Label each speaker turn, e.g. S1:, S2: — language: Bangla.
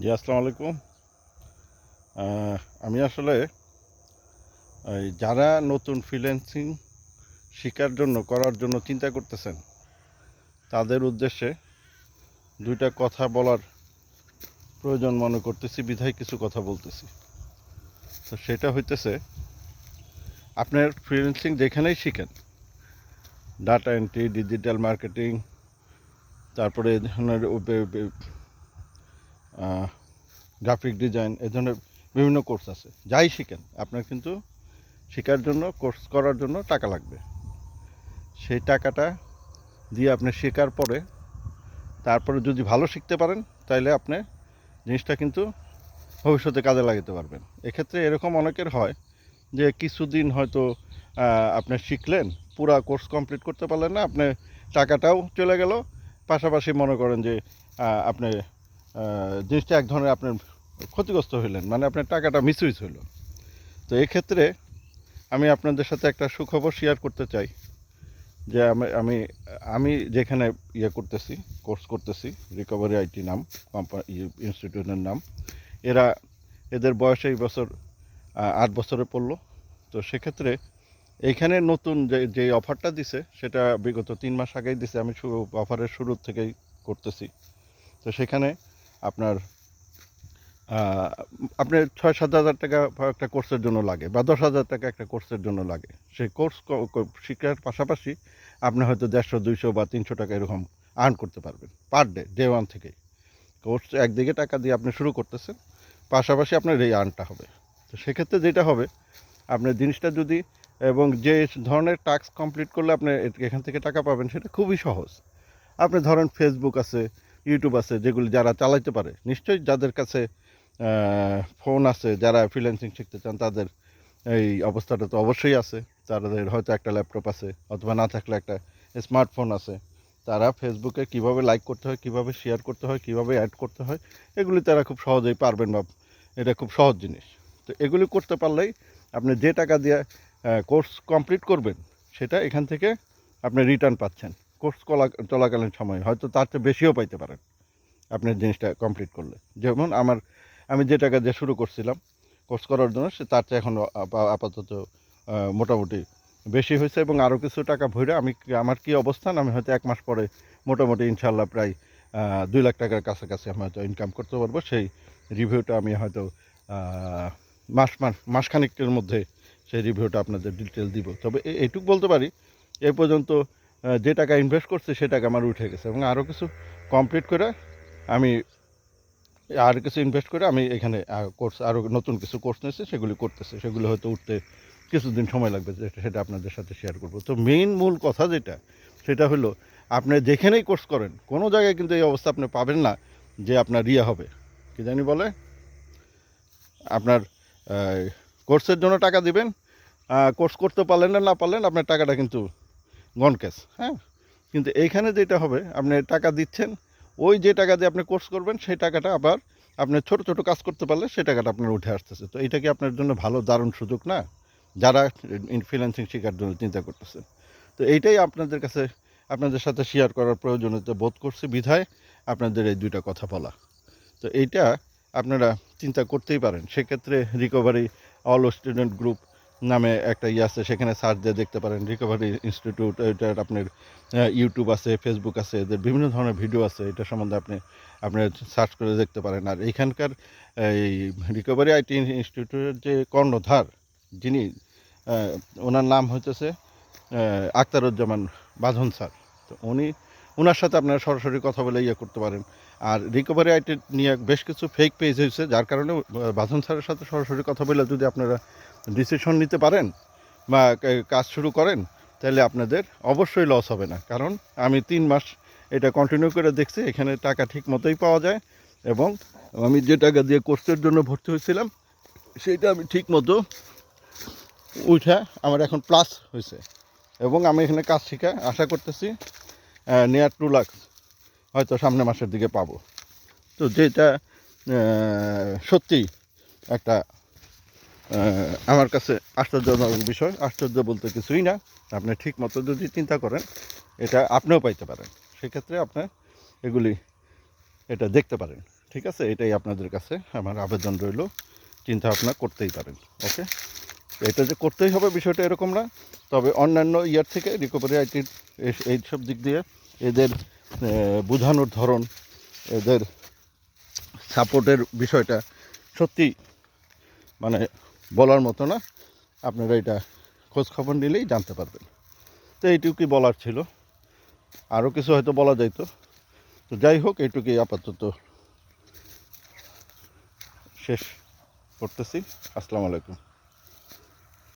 S1: জি, আসসালামু আলাইকুম। আমি আসলে যারা নতুন ফ্রিল্যান্সিং শেখার জন্য, করার জন্য চিন্তা করতেছেন, তাদের উদ্দেশ্যে দুইটা কথা বলার প্রয়োজন মনে করতেছি, বিধায় কিছু কথা বলতেছি। তো সেটা হইতেছে, আপনার ফ্রিল্যান্সিং যেখানেই শিখেন ডাটা এন্ট্রি ডিজিটাল মার্কেটিং তারপরে ধরনের গ্রাফিক ডিজাইন এ ধরনের বিভিন্ন কোর্স আছে। যাই শিখেন, আপনার কিন্তু শেখার জন্য কোর্স করার জন্য টাকা লাগবে। সেই টাকাটা দিয়ে আপনি শেখার পরে, তারপরে যদি ভালো শিখতে পারেন তাহলে আপনি জিনিসটা কিন্তু ভবিষ্যতে কাজে লাগাতে পারবেন। এক্ষেত্রে এরকম অনেকের হয় যে কিছুদিন হয়তো আপনি শিখলেন, পুরা কোর্স কমপ্লিট করতে পারলেন না, আপনি টাকাটাও চলে গেল, পাশাপাশি মনে করেন যে আপনি জিনিসটা এক ধরনের আপনার ক্ষতিগ্রস্ত হইলেন মানে আপনার টাকাটা মিসইউজ হইল। তো এক্ষেত্রে আমি আপনাদের সাথে একটা সুখবর শেয়ার করতে চাই, যে আমি আমি আমি যেখানে ইয়ে করতেছি কোর্স করতেছি রিকভারি আইটি নাম কোম্পানি ইনস্টিটিউটের নাম, এরা, এদের বয়স এই বছর আট বছরে পড়ল। তো সেক্ষেত্রে এইখানে নতুন যে যে অফারটা দিছে, সেটা বিগত তিন মাস আগেই দিছে। আমি অফারের শুরু থেকেই করতেছি। তো সেখানে আপনার আপনার ছয় সাত হাজার টাকা একটা কোর্সের জন্য লাগে বা দশ হাজার টাকা একটা কোর্সের জন্য লাগে। সেই কোর্স শিক্ষার পাশাপাশি আপনি হয়তো দেড়শো, দুইশো বা তিনশো টাকা এরকম আর্ন করতে পারবেন পার ডে ডে ওয়ান থেকেই। কোর্স একদিকে টাকা দিয়ে আপনি শুরু করতেছেন, পাশাপাশি আপনার এই আর্নটা হবে। তো সেক্ষেত্রে যেটা হবে আপনার জিনিসটা যদি এবং যে ধরনের টাস্ক কমপ্লিট করলে আপনি এখান থেকে টাকা পাবেন, সেটা খুবই সহজ। আপনি ধরেন ফেসবুক আছে ইউটিউব আছে, যেগুলি যারা চালাইতে পারে। নিশ্চয়ই যাদের কাছে ফোন আছে, যারা ফ্রিল্যান্সিং শিখতে চান, তাদের এই অবস্থাটা তো অবশ্যই আছে। তাদের হয়তো একটা ল্যাপটপ আছে, অথবা না থাকলে একটা স্মার্টফোন আছে। তারা ফেসবুকে কীভাবে লাইক করতে হয়, কীভাবে শেয়ার করতে হয়, কীভাবে অ্যাড করতে হয়, এগুলি তারা খুব সহজেই পারবেন বা এটা খুব সহজ জিনিস। তো এগুলি করতে পারলেই আপনি যে টাকা দিয়ে কোর্স কমপ্লিট করবেন, সেটা এখান থেকে আপনি রিটার্ন পাচ্ছেন। কোর্স কলা, চলাকালীন সময়, হয়তো তার চেয়ে বেশিও পাইতে পারেন। আপনার জিনিসটা কমপ্লিট করলে। যেমন আমার, আমি যে টাকা দিয়ে শুরু করছিলাম কোর্স করার জন্য, সে তার চেয়ে এখন আপাতত মোটামুটি বেশি হয়েছে এবং আরও কিছু টাকা ভরে আমি আমার কি অবস্থান, আমি হয়তো এক মাস পরে মোটামুটি ইনশাল্লাহ প্রায় দুই লাখ টাকার কাছাকাছি আমি হয়তো ইনকাম করতে পারব। সেই রিভিউটা আমি হয়তো মাস মাস, মাসখানিকের মধ্যে সেই রিভিউটা আপনাদের ডিটেল দিব। তবে এইটুকু বলতে পারি, এ পর্যন্ত যে টাকা ইনভেস্ট করছে সে টাকা আমার উঠে গেছে এবং আরও কিছু কমপ্লিট করে আমি আর কিছু ইনভেস্ট করে আমি এখানে কোর্স আরও নতুন কিছু কোর্স নিয়েছি, সেগুলি করতেছে। সেগুলো হয়তো উঠতে কিছুদিন সময় লাগবে যেটা সেটা আপনাদের সাথে শেয়ার করব। তো মেইন মূল কথা যেটা, সেটা হলো আপনি যেখানেই কোর্স করেন, কোনো জায়গায় কিন্তু এই অবস্থা আপনি পাবেন না যে আপনার ইয়ে হবে। কি জানি বলে? আপনার কোর্সের জন্য টাকা দিবেন কোর্স করতে পারলেন না না পারলেন, আপনার টাকাটা কিন্তু গন ক্যাশ হ্যাঁ? কিন্তু এইখানে যেটা হবে, আপনি টাকা দিচ্ছেন, ওই যে টাকা দিয়ে আপনি কোর্স করবেন, সেই টাকাটা আবার আপনি ছোট ছোট কাজ করতে পারলে সেই টাকাটা আপনার উঠে আসতেছে। তো এটা কি আপনার জন্য ভালো, দারুণ সুযোগ না? যারা ফ্রিল্যান্সিং শেখার জন্য চিন্তা করতেছেন। তো এইটাই আপনাদের কাছে, আপনাদের সাথে শেয়ার করার প্রয়োজনীয়তা বোধ করছে, বিধায় আপনাদের এই দুইটা কথা বলা। তো এইটা আপনারা চিন্তা করতেই পারেন। সেক্ষেত্রে রিকভারি অল স্টুডেন্ট গ্রুপ নামে একটা ইয়ে আছে সেখানে সার্চ দিয়ে দেখতে পারেন। রিকভারি ইনস্টিটিউট এটার আপনার ইউটিউব আছে ফেসবুক আছে এদের বিভিন্ন ধরনের ভিডিও আছে এটা সম্বন্ধে আপনি আপনি সার্চ করে দেখতে পারেন। আর এইখানকার এই রিকভারি আইটি ইনস্টিটিউটের যে কর্ণধার যিনি ওনার নাম হইতেছে আহ, আখতারুজ্জামান বাঁধন স্যার তো উনি ওনার সাথে আপনারা সরাসরি কথা বলে ইয়ে করতে পারেন। আর রিকভারি আইটি নিয়ে বেশ কিছু ফেক পেজ হয়েছে যার কারণে বাঁধন স্যারের সাথে সরাসরি কথা বলে যদি আপনারা ডিসিশন নিতে পারেন বা কাজ শুরু করেন, তাহলে আপনাদের অবশ্যই লস হবে না। কারণ আমি তিন মাস এটা কন্টিনিউ করে দেখছি, এখানে টাকা ঠিক মতোই পাওয়া যায় এবং আমি যে টাকা দিয়ে কোর্সের জন্য ভর্তি হয়েছিলাম, সেইটা আমি ঠিক মতো উঠে আমার এখন প্লাস হয়েছে। এবং আমি এখানে কাজ শিখা আশা করতেছি নিয়ার টু লাখ হয়তো সামনে মাসের দিকে পাবো। তো যেটা সত্যি একটা আমার কাছে আশ্চর্যজনক বিষয়, আশ্চর্য বলতে কিছুই না। আপনি ঠিক মতো যদি চিন্তা করেন, এটা আপনিও পাইতে পারেন। সেক্ষেত্রে আপনার এগুলি, এটা দেখতে পারেন। ঠিক আছে? এটাই আপনাদের কাছে আমার আবেদন রইল। চিন্তা ভাবনা করতেই পারেন, ওকে? এটা যে করতেই হবে বিষয়টা এরকম না। তবে অন্যান্য ইয়ার থেকে রিকভারি আইটির এইসব দিক দিয়ে এদের বোঝানোর ধরন, এদের সাপোর্টের বিষয়টা সত্যি মানে বলার মতো না। আপনারা এটা খোঁজ খবর নিলেই জানতে পারবেন। তো এইটুকুই বলার ছিল। আরও কিছু হয়তো বলা যাইত। তো যাই হোক, এইটুকুই আপাতত শেষ করতেছি। আসসালামু আলাইকুম।